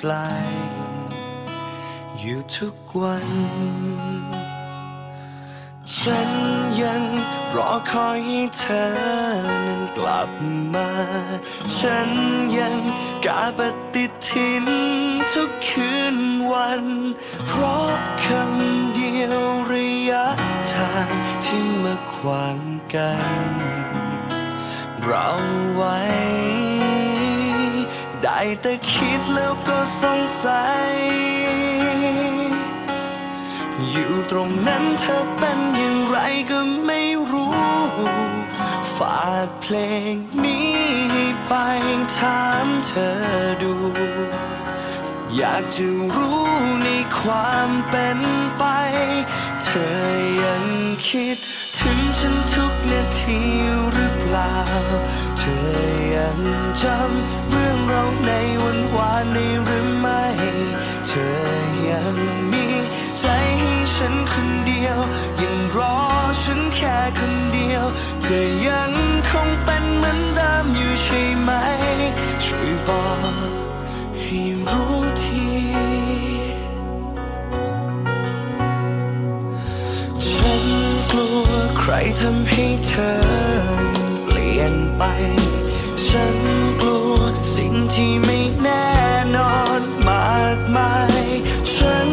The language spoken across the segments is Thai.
ปลายอยู่ทุกวัน ฉันยังรอคอยให้เธอนั้นกลับมา ฉันยังกาปฏิทินทุกคืนวัน เพราะคำเดียวระยะทางที่มาขวางกัน เราไว้ ได้แต่คิดแล้วก็สงสัย อยู่ตรงนั้นเธอเป็นอย่างไรก็ไม่รู้ ฝากเพลงนี้ไปถามเธอดู อยากจะรู้ในความเป็นไป เธอยังคิดถึงฉันทุกนาทีหรือเปล่า เธอ ยังจำเรื่องเราในวันวานนี้หรือไม่ เธอยังมีใจให้ฉันคนเดียว ยังรอฉันแค่คนเดียว เธอยังคงเป็นเหมือนเดิมอยู่ใช่ไหม ช่วยบอกให้รู้ทีฉันกลัวใครทำให้เธอเปลี่ยนไป ฉันกลัวสิ่งที่ไม่แน่นอนมากมายฉัน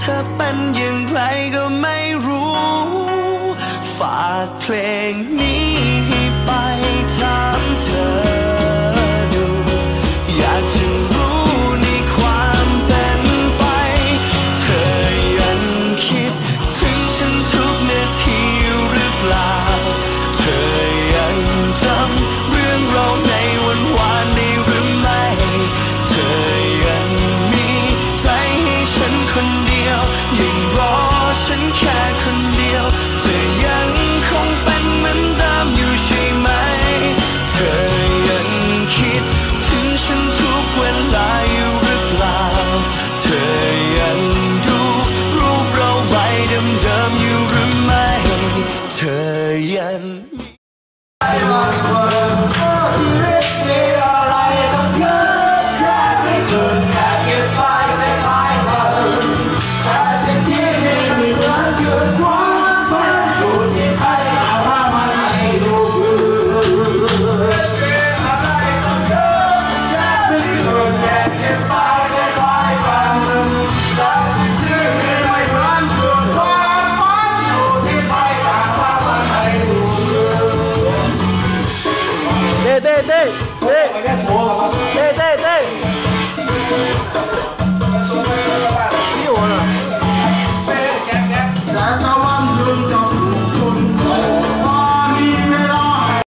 เธอเป็นอย่างไรก็ไม่รู้ ฝากเพลงนี้ me. I want